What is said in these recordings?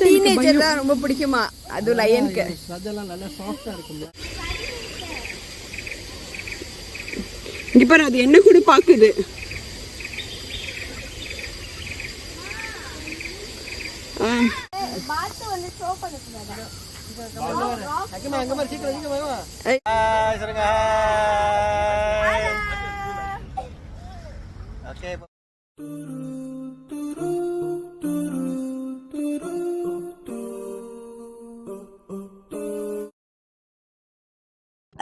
Teenager பயம். தான் ரொம்ப பிடிக்குமா? அதுவும் லயனுக்கு அதெல்லாம் நல்லா சாஃப்டா இருக்கும்ல. இங்க பாரு அது என்ன கூட பாக்குது சீக்கிரம் சீக்கிரம் வாங்க.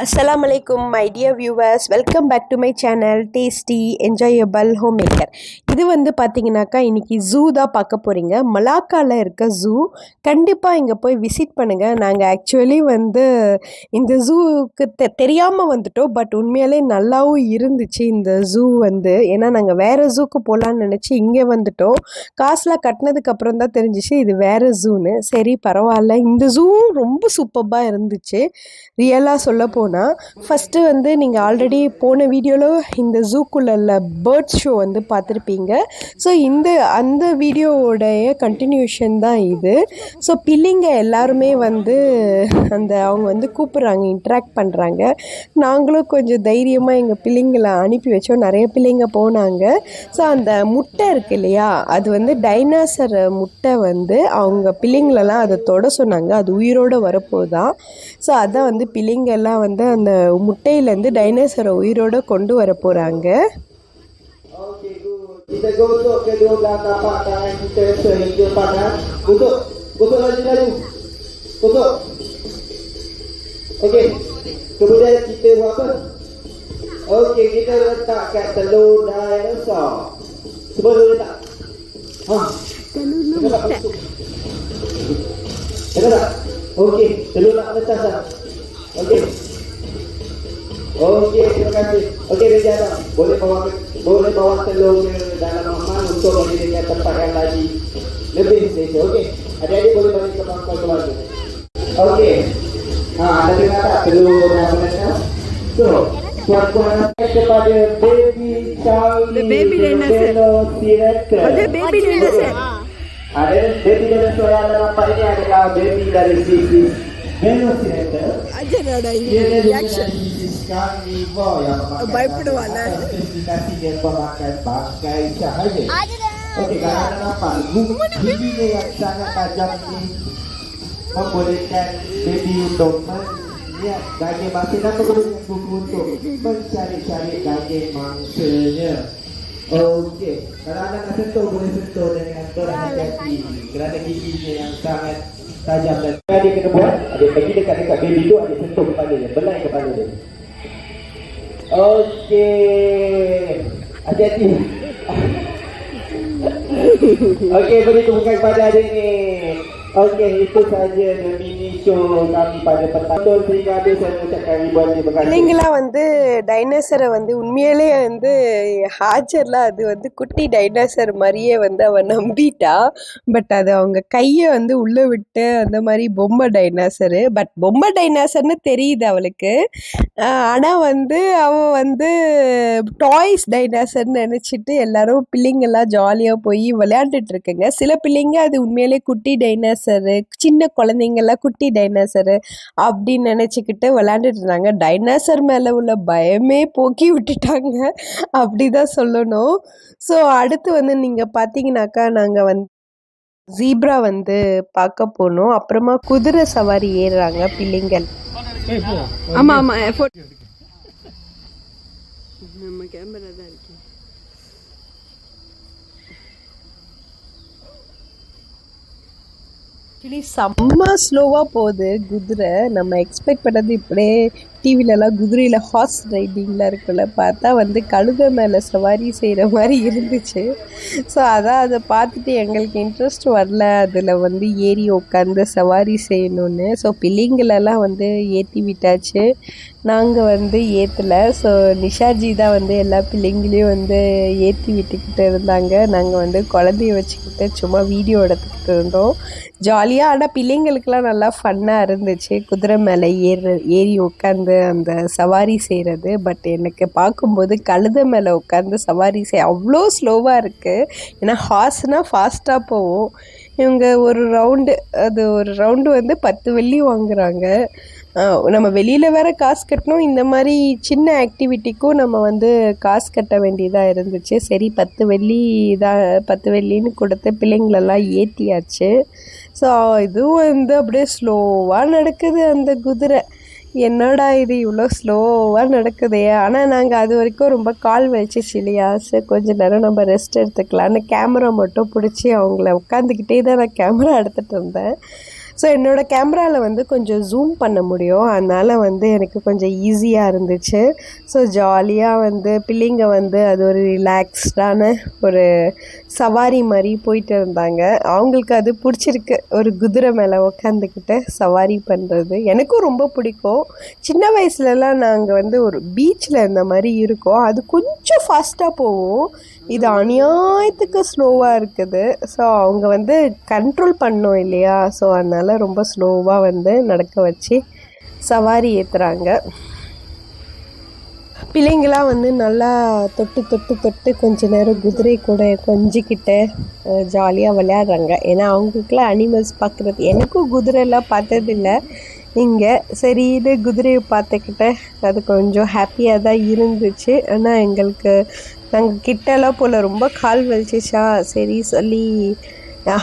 அஸ்ஸலாமு அலைக்கும் my dear viewers welcome back to my channel tasty enjoyable home maker இது வந்து பார்த்தீங்கன்னாக்கா இன்றைக்கி ஜூ தான் பார்க்க போகிறீங்க மலாக்காவில் இருக்க ஜூ கண்டிப்பாக இங்கே போய் விசிட் பண்ணுங்கள் நாங்கள் ஆக்சுவலி வந்து இந்த ஜூவுக்கு தெ தெரியாமல் வந்துட்டோம். பட் உண்மையாலே நல்லாவும் இருந்துச்சு இந்த ஜூ வந்து. ஏன்னா நாங்கள் வேறு ஜூக்கு போகலான்னு நினச்சி இங்கே வந்துட்டோம். காசுலாம் கட்டினதுக்கப்புறம் தான் தெரிஞ்சிச்சு இது வேறு ஜூன்னு சரி பரவாயில்ல. இந்த ஜூவும் ரொம்ப சூப்பராக இருந்துச்சு. ரியலாக சொல்ல போனால் ஃபஸ்ட்டு வந்து நீங்கள் ஆல்ரெடி போன வீடியோவில் இந்த ஜூக்குள்ள பேர்ட் ஷோ வந்து பார்த்துருப்பீங்க. ஸோ இந்த அந்த வீடியோவோடைய கண்டினியூஷன் தான் இது. ஸோ பிள்ளைங்க எல்லாருமே வந்து அந்த அவங்க வந்து கூப்பிட்றாங்க இன்ட்ராக்ட் பண்ணுறாங்க நாங்களும் கொஞ்சம் தைரியமாக எங்கள் பிள்ளைங்களை அனுப்பி வச்சோம். நிறைய பிள்ளைங்க போனாங்க. ஸோ அந்த முட்டை இருக்கு இல்லையா? அது வந்து டைனாசர் முட்டை வந்து அவங்க பிள்ளைங்களெல்லாம் அதை தொட சொன்னாங்க. அது உயிரோடு வரப்போதான் ஸோ அதான் வந்து பிள்ளைங்கள்லாம் வந்து அந்த முட்டையிலேருந்து டைனோசரை உயிரோடு கொண்டு வர போகிறாங்க Kita gosok kedua belah tapak tangan kita sehingga panas. Gosok. Gosok laju-laju. Gosok. Okey. Kemudian kita buat apa? Okey, kita letakkan telur dinosaur. Cuba dulu letak. Ha. Telur tak masuk. Tengok tak? Okey, telur nak letak tak? Okey. Okey, terima kasih. Okey, Raja Adam. Boleh bawa boleh bawa telur ke dalam rumah untuk menjadikan tempat yang lagi lebih selesa. Okey. Adik-adik boleh balik ke pangkal keluarga. Okey. Ha, anda dengar tak telur dah menetap? So, puan-puan kepada baby Charlie The baby dinosaur. Velociraptor. Oh, the baby dinosaur. Ada baby dinosaur yang anda nampak ini adalah baby dari sisi Membolehkan baby untuk melihat daging masin atau kerupuk untuk mencari-cari daging mangsanya. Okey, kalau anda nak sentuh, boleh sentuh dengan kerana hati. Kerana giginya yang sangat tajam dan apa dia kena buat? Dia pergi dekat-dekat baby tu, dia sentuh kepala dia, belai kepala dia. Okey, hati-hati. Okey, beri tepukan kepada adik ni. Okey, itu saja mini show kami pada petang. Sehingga habis saya mengucapkan ribuan terima kasih. பிள்ளைங்களாம் வந்து டைனோசரை வந்து உண்மையிலே வந்து ஹாஜர்லாம் அது வந்து குட்டி dinosaur மாதிரியே வந்து அவன் நம்பிட்டா. பட் அது அவங்க கையை வந்து உள்ளே விட்டு அந்த மாதிரி பொம்மை டைனோசரு பட் பொம்மை டைனோசர்னு தெரியுது அவளுக்கு. ஆனால் வந்து அவன் வந்து டாய்ஸ் டைனோசர்னு நினச்சிட்டு எல்லாரும் பிள்ளைங்கள்லாம் ஜாலியாக போய் விளையாண்டுட்டு இருக்குங்க. சில பிள்ளைங்க அது உண்மையிலே குட்டி டைனோசர் சின்ன குழந்தைங்கெல்லாம் குட்டி டைனோசரு அப்படின்னு நினச்சிக்கிட்டு விளையாண்டுட்டு இருந்தாங்க. டைனாசர் மேலே உள்ள பயமே போக்கி விட்டுட்டாங்க. அப்படி தான் சொல்லணும். ஸோ அடுத்து வந்து நீங்கள் பார்த்தீங்கன்னாக்கா நாங்கள் வந்து ஜீப்ரா வந்து பார்க்க போனோம். அப்புறமா குதிரை சவாரி ஏறுறாங்க பிள்ளைங்கள். ஆமா ஆமா effort. நம்ம கேமரா தான் இருக்கு ஆக்சுவலி செம்ம ஸ்லோவாக போகுது குதிரை. நம்ம எக்ஸ்பெக்ட் பண்ணது இப்படியே டிவிலலாம் குதிரையில் ஹார்ஸ் ரைடிங்லாம் இருக்குல்ல பார்த்தா வந்து கழுதை மேலே சவாரி செய்கிற மாதிரி இருந்துச்சு. ஸோ அதான் அதை பார்த்துட்டு எங்களுக்கு இன்ட்ரெஸ்ட் வரல. அதில் வந்து ஏறி உட்காந்து சவாரி செய்யணும்னு. ஸோ பிள்ளைங்களெல்லாம் வந்து ஏற்றி விட்டாச்சு. நாங்கள் வந்து ஏற்றலை ஸோ நிஷாஜி தான் வந்து எல்லா பிள்ளைங்களையும் வந்து ஏற்றி விட்டுக்கிட்டு இருந்தாங்க. நாங்கள் வந்து குழந்தைய வச்சுக்கிட்டு சும்மா வீடியோ எடுத்துக்கிட்டு இருந்தோம். ஜாலியாக ஆனால் பிள்ளைங்களுக்கெல்லாம் நல்லா ஃபன்னாக இருந்துச்சு. குதிரை மேலே ஏறு ஏறி உட்காந்து வந்து அந்த சவாரி செய்கிறது பட் எனக்கு பார்க்கும்போது கழுத மேலே உட்காந்து சவாரி செய்ய அவ்வளோ ஸ்லோவாக இருக்குது ஏன்னா ஹார்ஸ்னால் ஃபாஸ்ட்டாக போகும். இவங்க ஒரு ரவுண்டு அது ஒரு ரவுண்டு வந்து பத்து வெள்ளி வாங்குறாங்க. நம்ம வெளியில் வேற காசு கட்டணும். இந்த மாதிரி சின்ன ஆக்டிவிட்டிக்கும் நம்ம வந்து காசு கட்ட வேண்டியதாக இருந்துச்சு. சரி பத்து வெள்ளி தான் பத்து வெள்ளின்னு கொடுத்து பிள்ளைங்களெல்லாம் ஏற்றியாச்சு ஸோ இதுவும் வந்து அப்படியே ஸ்லோவாக நடக்குது அந்த குதிரை. என்னடா இது இவ்வளோ ஸ்லோவாக நடக்குதே? ஆனால் நாங்கள் அது வரைக்கும் ரொம்ப கால் வலிச்சிச்சு இல்லையா? சரி கொஞ்ச நேரம் நம்ம ரெஸ்ட் எடுத்துக்கலான்னு கேமரா மட்டும் பிடிச்சி அவங்கள உட்காந்துக்கிட்டே தான் நான் கேமரா எடுத்துகிட்டு இருந்தேன். ஸோ என்னோடய கேமராவில் வந்து கொஞ்சம் ஜூம் பண்ண முடியும். அதனால் வந்து எனக்கு கொஞ்சம் ஈஸியாக இருந்துச்சு. ஸோ ஜாலியாக வந்து பிள்ளைங்க வந்து அது ஒரு ரிலாக்ஸ்டான ஒரு சவாரி மாதிரி போயிட்டு இருந்தாங்க. அவங்களுக்கு அது பிடிச்சிருக்கு. ஒரு குதிரை மேலே உக்காந்துக்கிட்டு சவாரி பண்ணுறது எனக்கும் ரொம்ப பிடிக்கும். சின்ன வயசுலலாம் நாங்கள் வந்து ஒரு பீச்சில் இந்த மாதிரி இருக்கோம். அது கொஞ்சம் ஃபாஸ்ட்டாக போகும். இது அநியாயத்துக்கு ஸ்லோவாக இருக்குது. ஸோ அவங்க வந்து கண்ட்ரோல் பண்ணோம் இல்லையா? ஸோ அதனால் ரொம்ப ஸ்லோவாக வந்து நடக்க வச்சு சவாரி ஏற்றுறாங்க பிள்ளைங்களாம் வந்து நல்லா தொட்டு தொட்டு தொட்டு கொஞ்ச நேரம் குதிரை கூட கொஞ்சிக்கிட்ட ஜாலியாக விளையாடுறாங்க. ஏன்னா அவங்களுக்குலாம் அனிமல்ஸ் பார்க்குறது எனக்கும் குதிரைலாம் பார்த்ததில்ல. இங்கே சரி இது குதிரையை பார்த்துக்கிட்ட அது கொஞ்சம் ஹாப்பியாக தான் இருந்துச்சு. ஆனால் எங்களுக்கு நாங்கள் கிட்டலாம் போல் ரொம்ப கால் வலிச்சிச்சா? சரி சொல்லி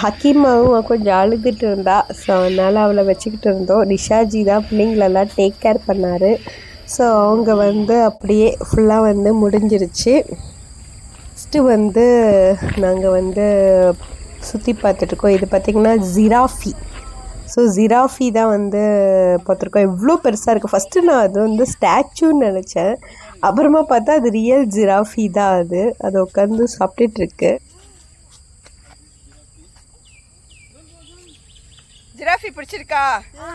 ஹக்கீமாவும் கொஞ்சம் அழுதுட்டு இருந்தா. ஸோ அதனால் அவளை வச்சுக்கிட்டு இருந்தோம். நிஷாஜி தான் பிள்ளைங்களெல்லாம் டேக் கேர் பண்ணார். ஸோ அவங்க வந்து அப்படியே ஃபுல்லாக வந்து முடிஞ்சிருச்சு. ஃபஸ்ட்டு வந்து நாங்கள் வந்து சுற்றி பார்த்துட்ருக்கோம் இது பார்த்திங்கன்னா ஜிராஃபி ஸோ ஜிராஃபி தான் வந்து பார்த்துருக்கோம். எவ்வளோ பெருசாக இருக்குது ஃபஸ்ட்டு நான் அது வந்து ஸ்டாச்சுன்னு நினச்சேன். அப்புறமா பார்த்தா அது ரியல் ஜிராஃபி தான் அது. அது உட்காந்து சாப்பிட்டுட்டு இருக்கு. ஜிராஃபி பிடிச்சிருக்கா?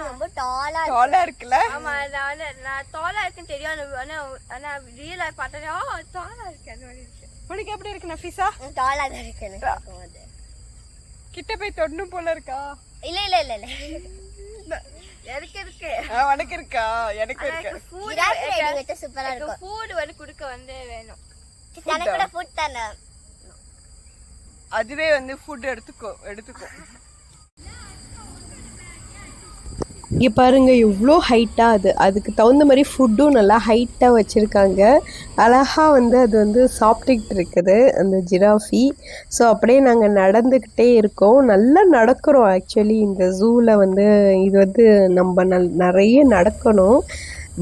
ரொம்ப டாலா டாலா இருக்குல்ல? ஆமா நான் நான் டாலா இருக்குன்னு தெரியும் ஆனா- ஆனா ரியலா பார்த்தா ஓ டாலா இருக்கு. அந்த மாதிரி இருக்கு. உனக்கு எப்படி இருக்கு நஃபீஸா? டாலா தான் இருக்கு எனக்கு. கிட்ட போய் தொடணும் போல இருக்கா? இல்ல இல்ல இல்ல இல்ல. எதுக்கு இருக்கு. ஆ, உனக்கு இருக்கா? எனக்கு இருக்கு. சூப்பரா இருக்கும். ஃபுட் வந்து குடுக்க வந்து வேணும். எனக்கு கூட ஃபுட் தானே. அதுவே வந்து ஃபுட் எடுத்துக்கோ எடுத்துக்கோ. இங்கே பாருங்கள் எவ்வளோ ஹைட்டாக அது. அதுக்கு தகுந்த மாதிரி ஃபுட்டும் நல்லா ஹைட்டாக வச்சுருக்காங்க. அழகாக வந்து அது வந்து சாப்பிட்டுக்கிட்டு இருக்குது அந்த ஜிராஃபி. ஸோ அப்படியே நாங்கள் நடந்துக்கிட்டே இருக்கோம். நல்லா நடக்கிறோம் ஆக்சுவலி இந்த ஜூவில் வந்து இது வந்து நம்ம நல் நிறைய நடக்கணும்.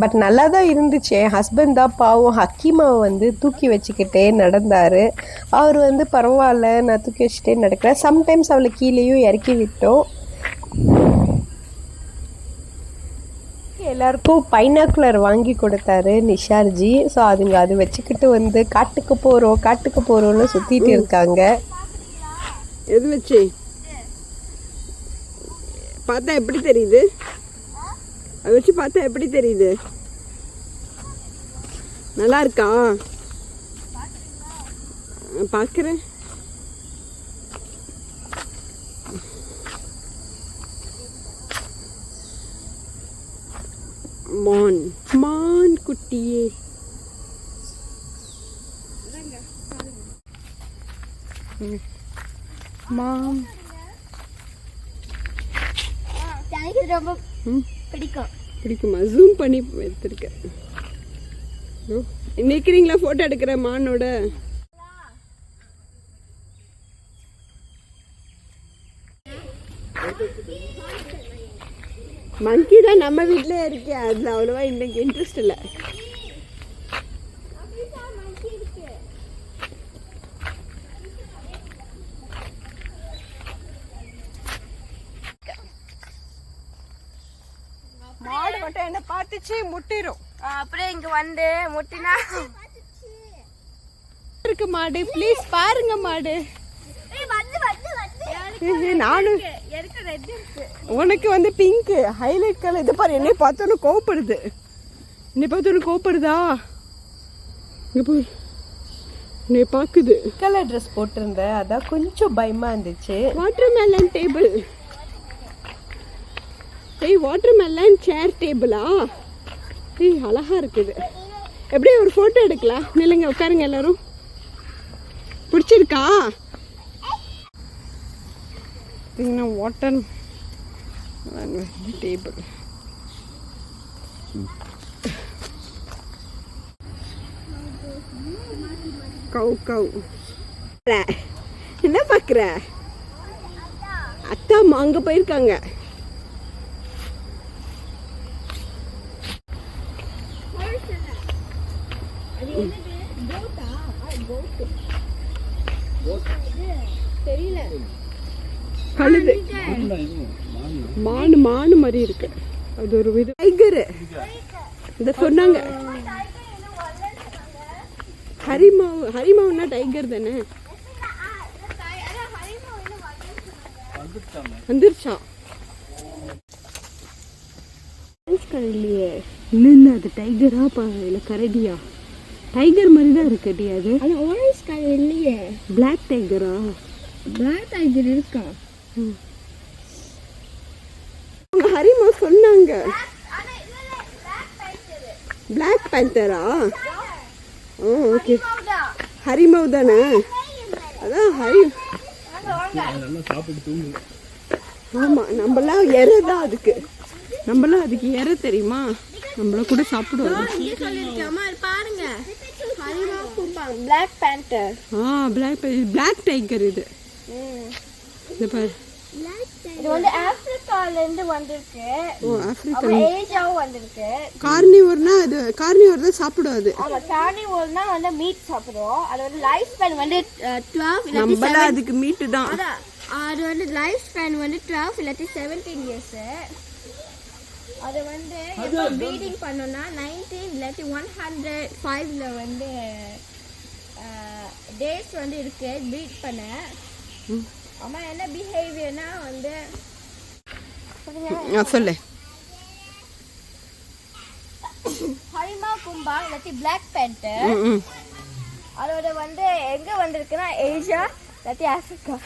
பட் நல்லா தான் இருந்துச்சு. என் ஹஸ்பண்ட் தான் பாவம் ஹக்கீமாவை வந்து தூக்கி வச்சுக்கிட்டே நடந்தார். அவர் வந்து பரவாயில்ல நான் தூக்கி வச்சுட்டே நடக்கிறேன். சம்டைம்ஸ் அவளை கீழேயும் இறக்கி விட்டோம். எல்லாருக்கும் பைனாக்குலர் வாங்கி கொடுத்தாரு நிஷார்ஜி. ஸோ அதுங்க அது வச்சுக்கிட்டு வந்து காட்டுக்கு போகிறோம் காட்டுக்கு போகிறோம்னு சுற்றிட்டு இருக்காங்க. எது வச்சு? பார்த்தா எப்படி தெரியுது? அதை வச்சு பார்த்தா எப்படி தெரியுது? நல்லா இருக்கா? பார்க்குறேன். மான் மான் குட்டியே. மாம். ரொம்ப பிடிக்கும். பிடிக்குமா? ஜூம் பண்ணி எடுத்திருக்கேன். ஓ, நிக்கிறீங்களா? போட்டோ எடுக்கிற மானோட? மங்கி தான் நம்ம வீட்டிலே இருக்கேன் அதில் அவ்வளோவா இன்னைக்கு இன்ட்ரெஸ்ட் இல்லை. மாடு மட்டும் என்ன பார்த்துச்சு முட்டிரும். அப்படியே இங்க வந்து முட்டினா. இருக்கு மாடு ப்ளீஸ் பாருங்க மாடு வந்து வந்து வந்து ஏய், நானும் உனக்கு வந்து பிங்க் ஹைலைட் கலர் இது பாரு என்னை பார்த்தோன்னு கோவப்படுது. என்னை பார்த்தோன்னு கோவப்படுதா? இங்க பாரு. என்னை பார்க்குது. கலர் ட்ரெஸ் போட்டிருந்தேன் அதான் கொஞ்சம் பயமாக இருந்துச்சு. வாட்டர் மெலன் டேபிள் ஏய் வாட்டர் மெலன் சேர் டேபிளா ஏய் அழகா இருக்குது. எப்படியே ஒரு ஃபோட்டோ எடுக்கலாம். நில்லுங்க உட்காருங்க எல்லாரும். பிடிச்சிருக்கா? பார்த்தீங்கன்னா வாட்டர் டேபிள் கவு கவு. என்ன பார்க்குற? அத்தா அம்மா அங்கே போயிருக்காங்க. கழுது. மானு மானு மாதிரி இருக்கு. அது ஒரு வித டைகரு. இந்த சொன்னாங்க. ஹரிமாவு ஹரிமாவுன்னா டைகர் தானே? வந்துருச்சான் இல்லையே. இல்லைன்னு அது டைகரா இல்லை கரடியா? டைகர் மாதிரி தான் இருக்குடி அது. அது ஆரஞ்சு கலர் இல்லையே. பிளாக் டைகரா பிளாக் டைகர் இருக்கா? ஹரிமா சொன்னாங்க. பிளாக் பேந்தரா ஓ ஓகே ஹரிமாவு தானே? அதான் ஹரி ஆமாம் நம்மளாம் எரை தான் அதுக்கு. நம்மளாம் அதுக்கு எரை தெரியுமா? நம்மள கூட சாப்பிடுவோம் பாருங்க. பிளாக் பேண்டர் ஆ பிளாக் பிளாக் டைகர் இது. இது பாரு. இது வந்து ஆப்பிரிக்கால இருந்து வந்திருக்கு. ஓ ஆப்பிரிக்கா. ஏஜாவும் வந்திருக்கு. கார்னிவர்னா அது கார்னிவர் தான் சாப்பிடும் அது ஆமா கார்னிவோல்னா வந்து மீட் சாப்பிடுவோம். அதோட லைஃப் ஸ்பேன் வந்து டுவெல் இல்லாட்டி நம்மளாம் அதுக்கு மீட்டு தான். அது வந்து லைஃப் ஸ்பேன் வந்து டுவெல் இல்லாட்டி செவன்டீன் இயர்ஸ் அது வந்து எப்போ ப்ரீடிங் பண்ணோம்னா நைன்டீன் இல்லாட்டி ஒன் ஹண்ட்ரட் ஃபைவ்ல வந்து டேஸ் வந்து இருக்கு ப்ரீட் பண்ண. அம்மா என்ன பிஹேவியர்னா வந்து சொல்லு ஹரிமா கும்பா இல்லாட்டி பிளாக் பேண்டர் அதோட வந்து எங்க வந்திருக்குன்னா ஏசியா இல்லாட்டி ஆப்பிரிக்கா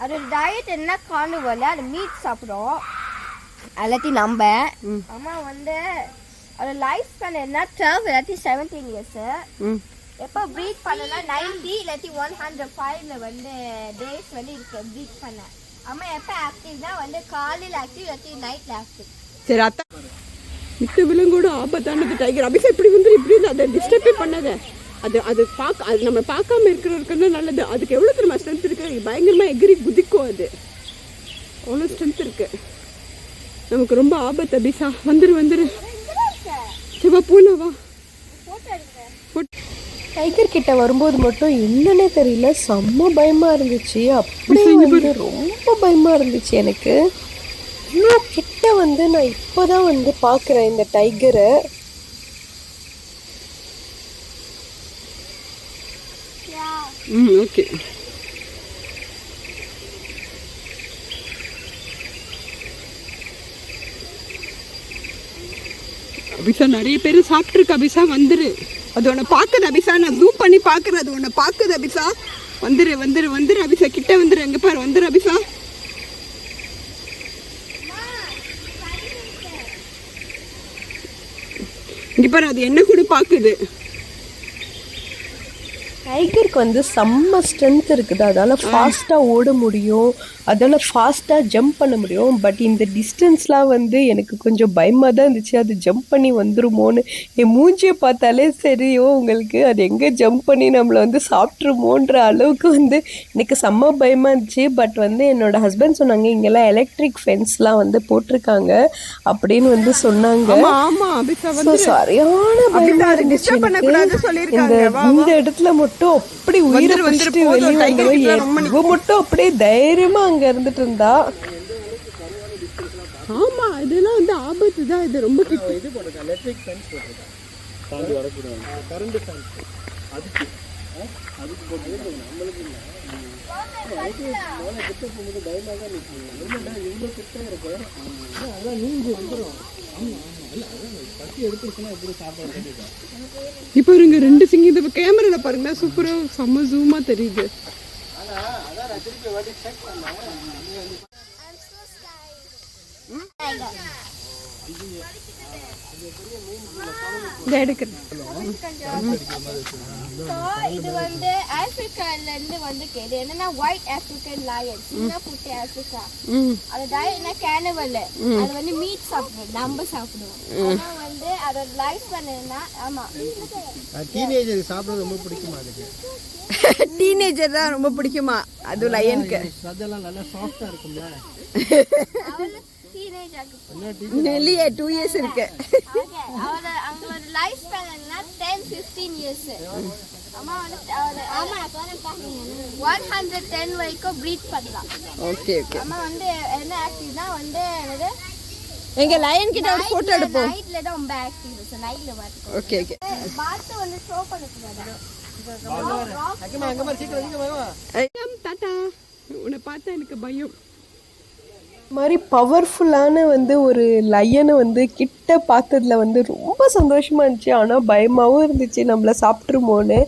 அதோட டயட் என்ன கார்னிவல் அது மீட் சாப்பிடும் எல்லாத்தையும் நம்ப அம்மா வந்து அதோட லைஃப் ஸ்பேன் என்ன டுவெல் இல்லாட்டி செவன்டீன் இயர்ஸ் எப்போ ப்ரீட் பண்ணனா நைன்டி இல்லாட்டி ஒன் ஹண்ட்ரட் ஃபைவ்ல வந்து டேஸ் வந்து இருக்கு ப்ரீட் பண்ண. அம்மா எப்போ ஆக்டிவ்னா வந்து காலையில் ஆக்டிவ் இல்லாட்டி நைட்ல ஆக்டிவ் சரி அத்தா. மித்த விலங்கோட ஆபத்தானது டைகர் அபிஷா இப்படி வந்து இப்படி வந்து அதை டிஸ்டர்பே பண்ணாத. அது அது பார்க்க அது நம்ம பார்க்காம இருக்கிறதுக்கு நல்லது. அதுக்கு எவ்வளோ தெரியுமா ஸ்ட்ரென்த் இருக்கு? பயங்கரமாக எகிரி குதிக்கும் அது. அவ்வளோ ஸ்ட்ரென்த் இருக்கு. நமக்கு ரொம்ப ஆபத்து அபிஷா. வந்துரு வந்துரு. சரி வா பூனா வா. போட்டு டைகர் கிட்ட வரும்போது மட்டும் என்னன்னே தெரியல செம்ம பயமா இருந்துச்சு. அப்படியே வந்து ரொம்ப பயமா இருந்துச்சு எனக்கு. இன்னும் கிட்ட வந்து நான் இப்போதான் வந்து பார்க்குறேன் இந்த டைகரை. ம் ஓகே. அபிஷா நிறைய பேர் சாப்பிட்ருக்கு அபிஷா வந்துரு. அது உன்னை பார்க்குது அபிஷா. நான் ஜூம் பண்ணி பார்க்குறேன். அது உன்னை பார்க்குது அபிஷா. வந்துரு வந்துரு வந்துரு அபிஷா. கிட்ட வந்துரு. எங்கே பாரு வந்துரு அபிஷா. இங்கே பாரு அது என்ன கூட பார்க்குது. டைகருக்கு வந்து செம்ம ஸ்ட்ரென்த் இருக்குது. அதால் ஃபாஸ்ட்டாக ஓட முடியும். அதால் ஃபாஸ்ட்டாக ஜம்ப் பண்ண முடியும். பட் இந்த டிஸ்டன்ஸ்லாம் வந்து எனக்கு கொஞ்சம் பயமாக தான் இருந்துச்சு. அது ஜம்ப் பண்ணி வந்துருமோன்னு என் மூஞ்சியை பார்த்தாலே சரியோ உங்களுக்கு அது எங்கே ஜம்ப் பண்ணி நம்மளை வந்து சாப்பிட்ருமோன்ற அளவுக்கு வந்து எனக்கு செம்ம பயமாக இருந்துச்சு. பட் வந்து என்னோட ஹஸ்பண்ட் சொன்னாங்க இங்கெல்லாம் எலக்ட்ரிக் ஃபென்ஸ்லாம் வந்து போட்டிருக்காங்க. அப்படின்னு வந்து சொன்னாங்க. ஆமா ஆமா அபிஷா So, வந்து சரியான பயமா அதை இருந்துச்சு இந்த இடத்துல மட்டும் அப்படி உயிரை பிடிச்சிட்டு. வெளியே tiger வந்தவ கிட்ட ரொம்ப இவ மட்டும் அப்படியே தைரியமா அங்க இருந்துட்டு இருந்தா ஆமா இதெல்லாம் வந்து ஆபத்து தான். இது ரொம்ப கிட்ட. இது போட்டிருக்கேன் எலக்ட்ரிக் ஃபென்ஸ் போட்டிருக்கேன் தாண்டி வரக்கூடாது. கரண்ட் ஃபென்ஸ் அதுக்கு? அதுக்கு போட்டு நம்மளுக்கு இல்லை. கிட்ட போகும்போது பயமாக தான் நிற்கணும் இல்லைன்னா இவ்வளோ கிட்ட. அதான் நீங்க வந்துடும் இப்போ இருங்க ரெண்டு சிங்கம் இந்த கேமரால பாருங்க சூப்பரா செம்ம ஜூமா தெரியுது. இந்த எடுக்கிறேன். இது வந்து ஆப்பிரிக்கால இருந்து வந்து இது என்னன்னா ஒயிட் ஆப்பிரிக்கன் லயன் சின்ன குட்டி ஆப்பிரிக்கா அது என்ன கேனவல் அது வந்து மீட் சாப்பிடுவோம். நம்ம சாப்பிடுவோம். ஆனா வந்து அதோட லைஃப் பண்ணா ஆமா. டீனேஜர் சாப்பிட ரொம்ப பிடிக்குமா அதுக்கு? டீனேஜர் தான் ரொம்ப பிடிக்குமா? அது லயனுக்கு அதெல்லாம் நல்லா சாஃப்டா இருக்கும்ல. இல்லையே டூ இயர்ஸ் இருக்கு ஓகே அவளோட அவங்களோட life span ten fifteen years அம்மா வந்து ஆமா ஒன் ஹண்ட்ரட் டென் வரைக்கும் ப்ரீத் பண்ணலாம் ஓகே ஓகே அம்மா வந்து என்ன ஆக்டிவ்னா வந்து என்னது எங்க லயன் கிட்ட ஒரு போட்டோ எடுப்போம் நைட்ல தான் ரொம்ப ஆக்டிவ் நைட்ல பார்த்துக்கோ ஓகே ஓகே பார்த்து வந்து ஷோ சீக்கிரம் உன்னை பார்த்தா எனக்கு பயம் மாதிரி பவர்ஃபுல்லான வந்து ஒரு லயனை வந்து கிட்ட பார்த்ததுல வந்து ரொம்ப சந்தோஷமாக இருந்துச்சு. ஆனால் பயமாகவும் இருந்துச்சு நம்மளை சாப்பிட்ருமோன்னு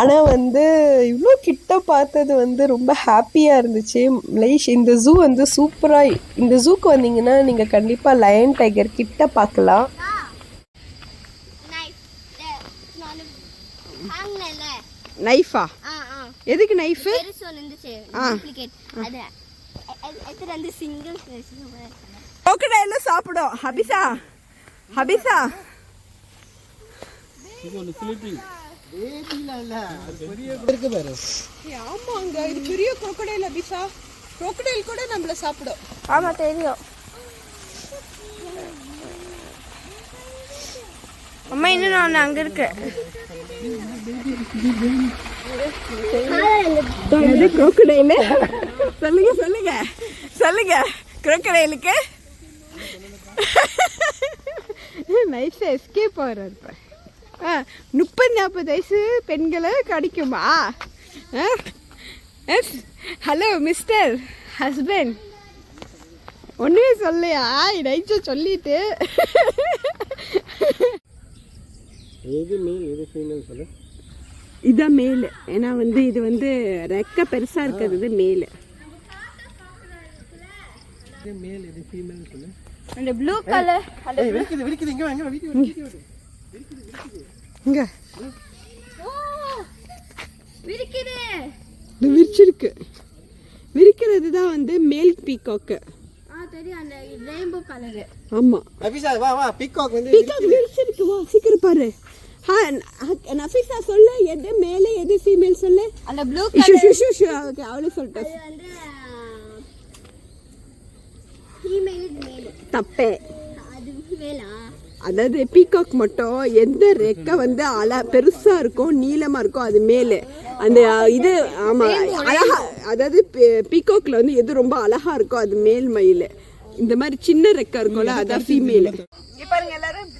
ஆனால் வந்து இவ்வளோ கிட்ட பார்த்தது வந்து ரொம்ப ஹாப்பியாக இருந்துச்சு. மலேஷ் இந்த ஜூ வந்து சூப்பராக இந்த ஜூக்கு வந்தீங்கன்னா நீங்கள் கண்டிப்பாக லயன் டைகர் கிட்ட பார்க்கலாம். நைஃப் எதுக்கு நைஃபு ஆ. Crocodile சாப்பிடும் ஹபிசா ஹபிசா இருக்கு பாரு ஆமாங்க இது பெரிய crocodile ஹபிசா crocodile கூட நம்மள சாப்பிடும் ஆமா தெரியும் அம்மா இன்னும் நான் அங்க இருக்கு எது crocodile சொல்லுங்க சொல்லுங்க. சொல்லுங்க. crocodileக்கு நைஸ் எஸ்கேப் ஆகிறார் இப்போ. ஆ முப்பது நாற்பது வயசு பெண்களை கடிக்குமா? எஸ் ஹலோ மிஸ்டர் ஹஸ்பண்ட் ஒன்றுமே சொல்லையா நைச்சா சொல்லிட்டு. எது மேல் எது ஃபீமேல் சொல்லு? இதான் மேல் ஏன்னா வந்து இது வந்து ரெக்க பெருசாக இருக்கிறது மேல் எது மேல் எது ஃபீமேல் சொல்லு அந்த ப்ளூ கலர் ஏய் வெடிக்குது வெடிக்குது இங்க வாங்க வெடிக்குது வெடிக்குது இங்கே. விரிக்குது. இது விரிச்சிருக்கு. விரிக்கிறது தான் வந்து மேல் பீகாக்கு ஆ தெரியும் அந்த ரெயின்போ கலர் ஆமாம் அபிஷா வா வா பிகாக் வந்து பீகாக் விரிச்சிருக்கு வா சீக்கிரம் பாரு. ஹா நஃபீஸா சொல்லு எது மேலே எது ஃபீமேல் சொல்லு. அந்த blue shoe, shoe, shoe, shoe. Okay அவளே சொல்லிட்டேன் தப்பே. அது மேலா? அதாவது பீகாக் மட்டும் எந்த ரெக்கை வந்து அல பெருசா இருக்கும் நீளமா இருக்கும் அது மேலே. அந்த இது ஆமா அழகா அதாவது பீகாக்ல வந்து எது ரொம்ப அழகா இருக்கோ அது மேல் மயில். இந்த மாதிரி சின்ன ரெக்கை இருக்கும்ல அதான் ஃபீமேல் பாருங்க எல்லாரும்.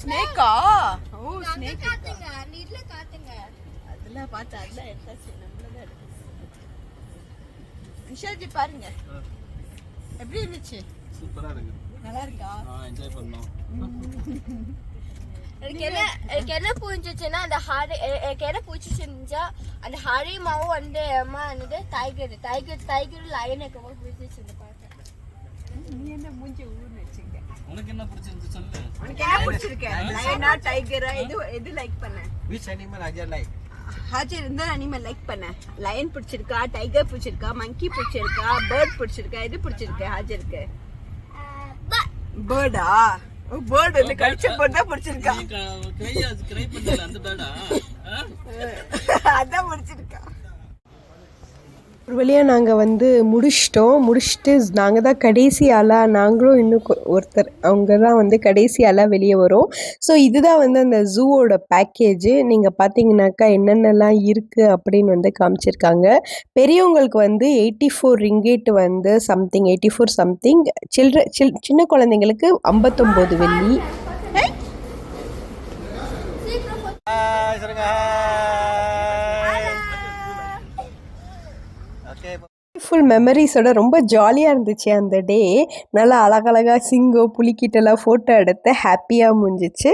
ஸ்னேக்கா ஓ ஸ்னேக் அதெல்லாம் பார்த்தா அதெல்லாம் எடுத்தாச்சு நம்மளதான் எடுத்தாச்சு விஷால்ஜி பாருங்க. எப்படி இருந்துச்சு? சூப்பரா இருக்கு. நல்லா இருக்கா? என்ஜாய் பண்ணோம். எனக்கு என்ன எனக்கு என்ன புரிஞ்சிச்சுன்னா அந்த ஹரி எனக்கு என்ன புரிஞ்சிச்சுன்னா அந்த ஹரிமாவும் வந்து அம்மா என்னது? டைகர் டைகர் டைகர் லைன் எனக்கு ரொம்ப புரிஞ்சிச்சு இந்த பாட்டு நீ என்ன மூஞ்சி ஊர்னு வச்சுக்க உனக்கு என்ன பிடிச்சிருந்து சொல்லு. உனக்கு என்ன பிடிச்சிருக்கு லயனா டைகரா எது எது லைக் பண்ண? விச் அனிமல் அஜர் லைக் ஹாஜர் இருந்தா அனிமல் லைக் பண்ண. லயன் பிடிச்சிருக்கா டைகர் பிடிச்சிருக்கா மங்கி பிடிச்சிருக்கா பேர்ட் பிடிச்சிருக்கா எது பிடிச்சிருக்கு ஹாஜருக்கு பேர்டா பேர்டு இல்ல கடிச்ச பேர்ட் தான் பிடிச்சிருக்கா. அதான் பிடிச்சிருக்கா. ஒரு வழியாக நாங்கள் வந்து முடிச்சிட்டோம். முடிச்சுட்டு நாங்கள் தான் கடைசி ஆளாக நாங்களும் இன்னும் கொ- ஒருத்தர் அவங்க தான் வந்து கடைசி ஆளாக வெளியே வரோம். ஸோ இதுதான் வந்து அந்த ஜூவோட பேக்கேஜ் நீங்கள் பார்த்தீங்கன்னாக்கா என்னென்னலாம் இருக்குது அப்படின்னு வந்து காமிச்சிருக்காங்க. பெரியவங்களுக்கு வந்து எயிட்டி ஃபோர் ரிங்கேட் வந்து something eighty four something children சில் சின்ன குழந்தைங்களுக்கு ஐம்பத்தொம்போது வெள்ளி. சொல்லுங்க. ஃபுல் மெமரிஸோட ரொம்ப ஜாலியாக இருந்துச்சு அந்த டே நல்லா அழகழகாக சிங்கம் புலிக்கிட்டெல்லாம் ஃபோட்டோ எடுத்து ஹாப்பியாக முடிஞ்சிச்சு.